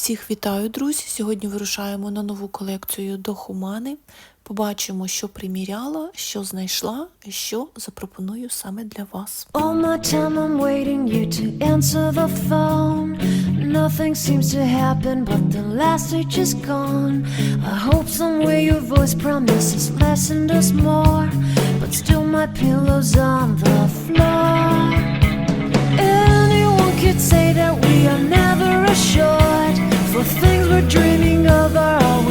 Всіх вітаю, друзі! Сьогодні вирушаємо на нову колекцію до Хумани. Побачимо, що приміряла, що знайшла, що запропоную саме для вас. All my time I'm waiting you to answer the phone. Nothing seems to happen, but the last stage is gone. I hope somewhere your voice promises less and does more. But still, my pillow's on the floor. Could say that we are never assured. For things we're dreaming of are always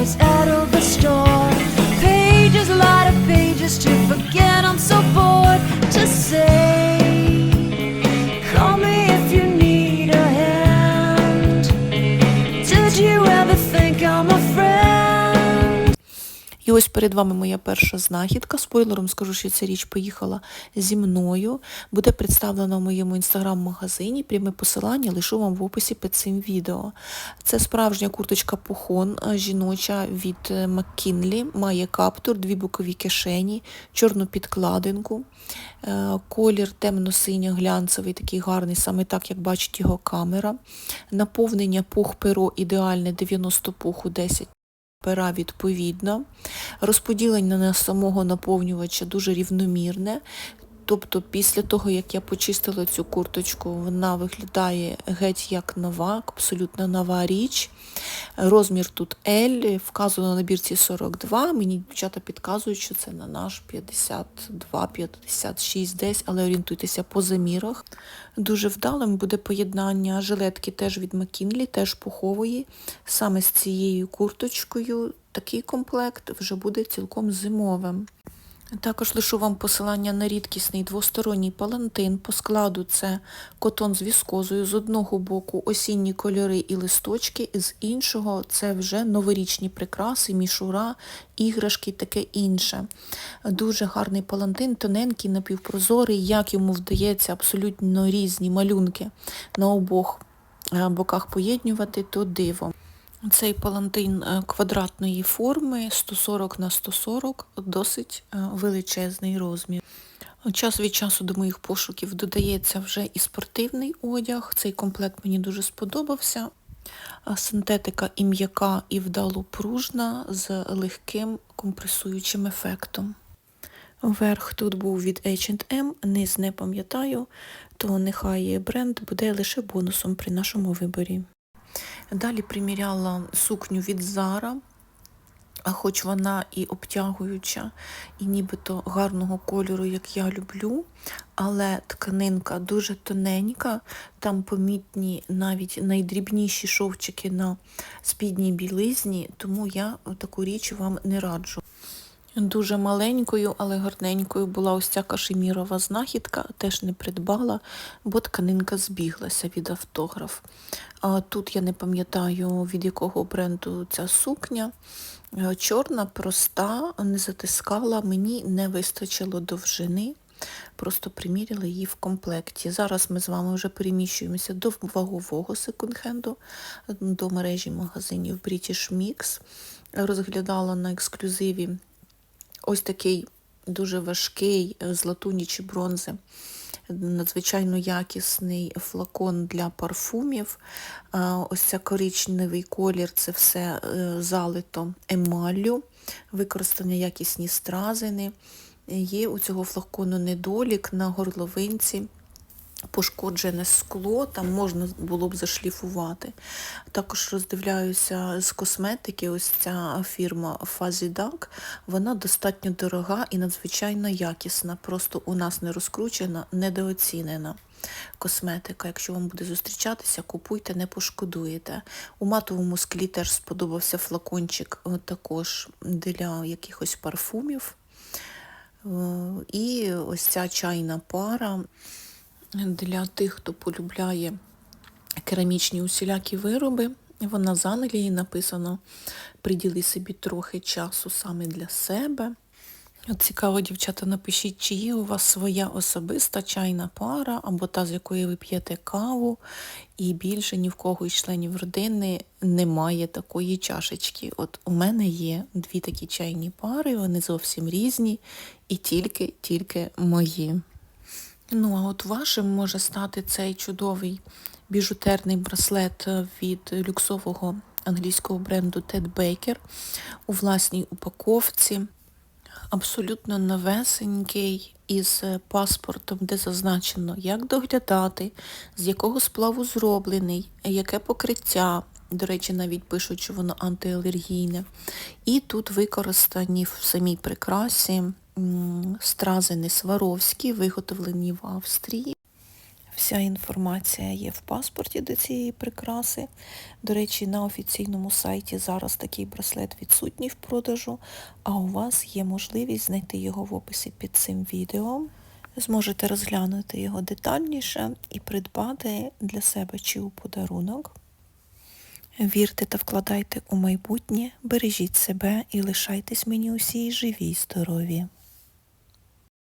І ось перед вами моя перша знахідка. Спойлером скажу, що ця річ поїхала зі мною. Буде представлена в моєму інстаграм-магазині. Пряме посилання лишу вам в описі під цим відео. Це справжня курточка пухон е, жіноча від е, McKinley. Має каптур, дві бокові кишені, чорну підкладинку. Е, Колір темно-синя, глянцевий, такий гарний, саме так, як бачить його камера. Наповнення пух-перо ідеальне 90 пуху 10 пера відповідно. Розподілення на самого наповнювача дуже рівномірне. Тобто після того, як я почистила цю курточку, вона виглядає геть як нова, абсолютно нова річ. Розмір тут L, вказано на бірці 42. Мені дівчата підказують, що це на наш 52-56 десь, але орієнтуйтеся по замірах. Дуже вдалим буде поєднання жилетки теж від McKinley, теж пухової. Саме з цією курточкою такий комплект вже буде цілком зимовим. Також лишу вам посилання на рідкісний двосторонній палантин. По складу це котон з віскозою. З одного боку осінні кольори і листочки, з іншого це вже новорічні прикраси, мішура, іграшки, таке інше. Дуже гарний палантин, тоненький, напівпрозорий, як йому вдається абсолютно різні малюнки на обох е, боках поєднювати, то диво. Цей палантин е, квадратної форми 140 на 140, досить е, величезний розмір. Час від часу до моїх пошуків додається вже і спортивний одяг. Цей комплект мені дуже сподобався. Синтетика і м'яка і вдало пружна з легким компресуючим ефектом. Верх тут був від H&M, низ не пам'ятаю, то нехай бренд буде лише бонусом при нашому виборі. Далі приміряла сукню від Zara, а хоч вона і обтягуюча, і нібито гарного кольору, як я люблю, але тканинка дуже тоненька, там помітні навіть найдрібніші шовчики на спідній білизні, тому я таку річ вам не раджу. Дуже маленькою, але гарненькою була ось ця кашемірова знахідка, теж не придбала, бо тканинка збіглася від автограф. А тут я не пам'ятаю, від якого бренду ця сукня. Е, Чорна, проста, не затискала, мені не вистачило довжини. Просто приміряла її в комплекті. Зараз ми з вами вже переміщуємося до вагового секонд-хенду, до мережі магазинів British Mix. Розглядала на ексклюзиві ось такий дуже важкий е, з латуні чи бронзи, надзвичайно якісний флакон для парфумів. Е, Ось ця коричневий колір це все е, залито емаллю, використані якісні стразини. Є у цього флакону недолік на горловинці. Пошкоджене скло, там можна було б зашліфувати. Також роздивляюся з косметики, ось ця фірма Fuzzy Duck, вона достатньо дорога і надзвичайно якісна. Просто у нас не розкручена, недооцінена косметика. Якщо вам буде зустрічатися, купуйте, не пошкодуєте. У матовому склі теж сподобався флакончик також для якихось парфумів. Е, І ось ця чайна пара для тих, хто полюбляє керамічні усілякі вироби. Вона з Англії написано приділи собі трохи часу саме для себе. Цікаво, дівчата, напишіть, чи є у вас своя особиста чайна пара, або та, з якої ви п'єте каву, і більше ні в кого із членів родини немає такої чашечки. От у мене є дві такі чайні пари, вони зовсім різні і тільки-тільки мої. Ну, а от вашим може стати цей чудовий біжутерний браслет від люксового англійського бренду Ted Baker у власній упаковці. Абсолютно новесенький із паспортом, де зазначено, як доглядати, з якого сплаву зроблений, яке покриття. До речі, навіть пишуть, що воно антиалергійне. І тут використані в самій прикрасі стразини Сваровські, виготовлені в Австрії. Вся інформація є в паспорті до цієї прикраси. До речі, на офіційному сайті зараз такий браслет відсутній в продажу, а у вас є можливість знайти його в описі під цим відео. Зможете розглянути його детальніше і придбати для себе чи у подарунок. Вірте та вкладайте у майбутнє, бережіть себе і лишайтесь мені усі живі й здорові.